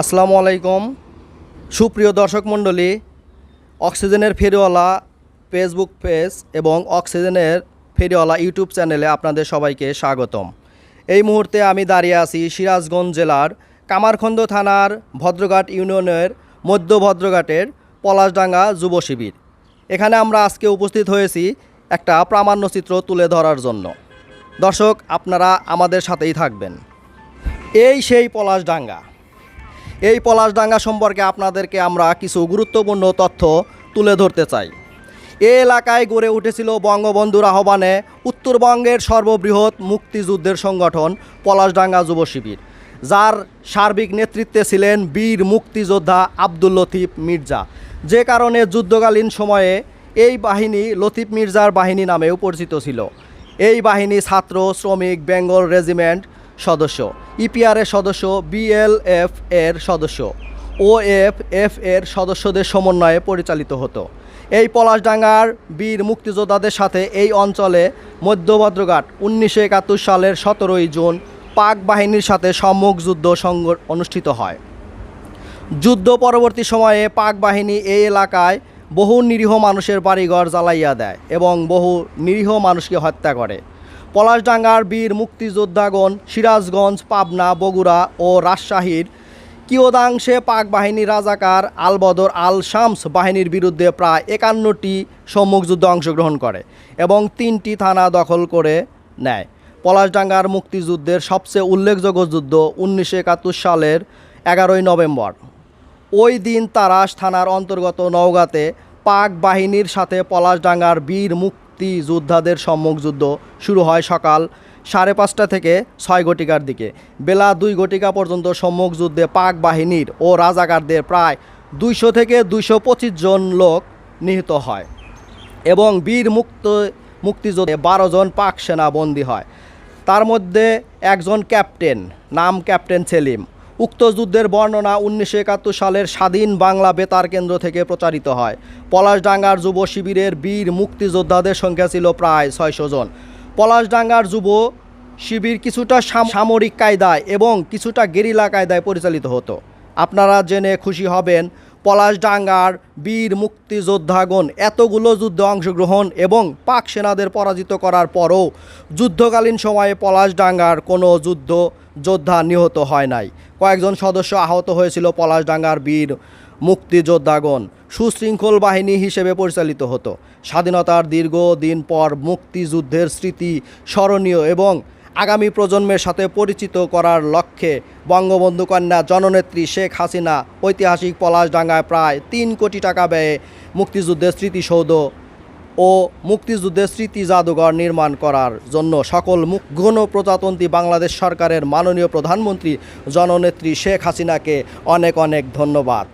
আসসালামু আলাইকুম। সুপ্রিয় দর্শক মণ্ডলী, অক্সিজেনের ফেরিওয়ালা ফেসবুক পেজ এবং অক্সিজেনের ফেরিওয়ালা ইউটিউব চ্যানেলে আপনাদের সবাইকে স্বাগতম। এই মুহূর্তে আমি দাঁড়িয়ে আছি সিরাজগঞ্জ জেলার কামারখন্দ থানার ভদ্রঘাট ইউনিয়নের মধ্য ভদ্রঘাটের পলাশডাঙ্গা যুব শিবির। এখানে আমরা আজকে উপস্থিত হয়েছি একটা প্রামাণ্যচিত্র তুলে ধরার জন্য। দর্শক, আপনারা আমাদের সাথেই থাকবেন। এই সেই পলাশডাঙ্গা। এই পলাশডাঙ্গা সম্পর্কে আপনাদেরকে আমরা কিছু গুরুত্বপূর্ণ তথ্য তুলে ধরতে চাই। এ এলাকায় গড়ে উঠেছিল বঙ্গবন্ধুর আহ্বানে উত্তরবঙ্গের সর্ববৃহৎ মুক্তিযুদ্ধের সংগঠন পলাশডাঙ্গা যুব শিবির। যার সার্বিক নেতৃত্বে ছিলেন বীর মুক্তিযোদ্ধা আব্দুল লতিফ মির্জা। যে কারণে যুদ্ধকালীন সময়ে এই বাহিনী লতিফ মির্জার বাহিনী নামেও পরিচিত ছিল। এই বাহিনী ছাত্র, শ্রমিক, বেঙ্গল রেজিমেন্ট সদস্য। ইপিআরের সদস্য বিএলএফ এর সদস্য। ওএফ এফ এর সদস্যদের সমন্বয়ে পরিচালিত হতো। এই পলাশডাঙ্গার বীর মুক্তিযোদ্ধাদের সাথে এই অঞ্চলে মধ্যভদ্রঘাট উনিশশো একাত্তর সালের সতেরোই জুন পাক বাহিনীর সাথে সম্মুখ যুদ্ধ সংঘ অনুষ্ঠিত হয়। যুদ্ধ পরবর্তী সময়ে পাক বাহিনী এই এলাকায় বহু নিরীহ মানুষের বাড়িঘর জ্বালাইয়া দেয় এবং বহু নিরীহ মানুষকে হত্যা করে। পলাশডাঙ্গার বীর মুক্তিযোদ্ধাগণ সিরাজগঞ্জ, পাবনা, বগুড়া ও রাজশাহীর কিয়দাংশে পাক বাহিনী রাজাকার আলবদর আল শামস বাহিনীর বিরুদ্ধে প্রায় একান্নটি সম্মুখ যুদ্ধে অংশগ্রহণ করে এবং তিনটি থানা দখল করে নেয়। পলাশডাঙ্গার মুক্তিযুদ্ধের সবচেয়ে উল্লেখযোগ্য যুদ্ধ উনিশশো একাত্তর সালের এগারোই নভেম্বর। ওই দিন তারাস থানার অন্তর্গত নওগাঁতে পাক বাহিনীর সাথে পলাশডাঙ্গার বীর মুক্তি যোদ্ধাদের সম্মুখ যুদ্ধ শুরু হয় সকাল সাড়ে পাঁচটা থেকে ছয় ঘটিকার দিকে। বেলা দুই ঘটিকা পর্যন্ত সম্মুখ যুদ্ধে পাক বাহিনীর ও রাজাকারদের প্রায় দুইশো থেকে দুইশো পঁচিশ জন লোক নিহত হয় এবং বীর মুক্ত, মুক্তিযুদ্ধে বারো জন পাক সেনা বন্দী হয়। তার মধ্যে একজন ক্যাপ্টেন, নাম ক্যাপ্টেন সেলিম। উক্ত যুদ্ধের বর্ণনা উনিশশো একাত্তর সালের স্বাধীন বাংলা বেতার কেন্দ্র থেকে প্রচারিত হয়। পলাশডাঙ্গার যুব শিবিরের বীর মুক্তিযোদ্ধাদের সংখ্যা ছিল প্রায় ছয়শো জন। পলাশডাঙ্গার যুব শিবির কিছুটা সাম- সামরিক কায়দায় এবং কিছুটা গেরিলা কায়দায় পরিচালিত হতো। আপনারা জেনে খুশি হবেন পলাশডাঙ্গার বীর মুক্তিযোদ্ধাগণ এতগুলো যুদ্ধে অংশগ্রহণ এবং পাক সেনাদের পরাজিত করার পরও যুদ্ধকালীন সময়ে পলাশডাঙ্গার কোনো যুদ্ধ যোদ্ধা নিহত হয় নাই। কয়েকজন সদস্য আহত হয়েছিল পলাশডাঙ্গার বীর মুক্তিযোদ্ধাগণ। সুশৃঙ্খল বাহিনী হিসেবে পরিচালিত হতো। স্বাধীনতার দীর্ঘ দিন পর মুক্তিযুদ্ধের স্মৃতি স্মরণীয় এবং আগামী প্রজন্মের সাথে পরিচিত করার লক্ষ্যে বঙ্গবন্ধু কন্যা জননেত্রী শেখ হাসিনা ঐতিহাসিক পলাশডাঙ্গায় প্রায় তিন কোটি টাকা ব্যয়ে মুক্তিযুদ্ধের স্মৃতিসৌধ ও মুক্তিযুদ্ধের স্মৃতি জাদুঘর নির্মাণ করার জন্য সকল মুখ গণপ্রজাতন্ত্রী বাংলাদেশ সরকারের মাননীয় প্রধানমন্ত্রী জননেত্রী শেখ হাসিনাকে অনেক অনেক ধন্যবাদ।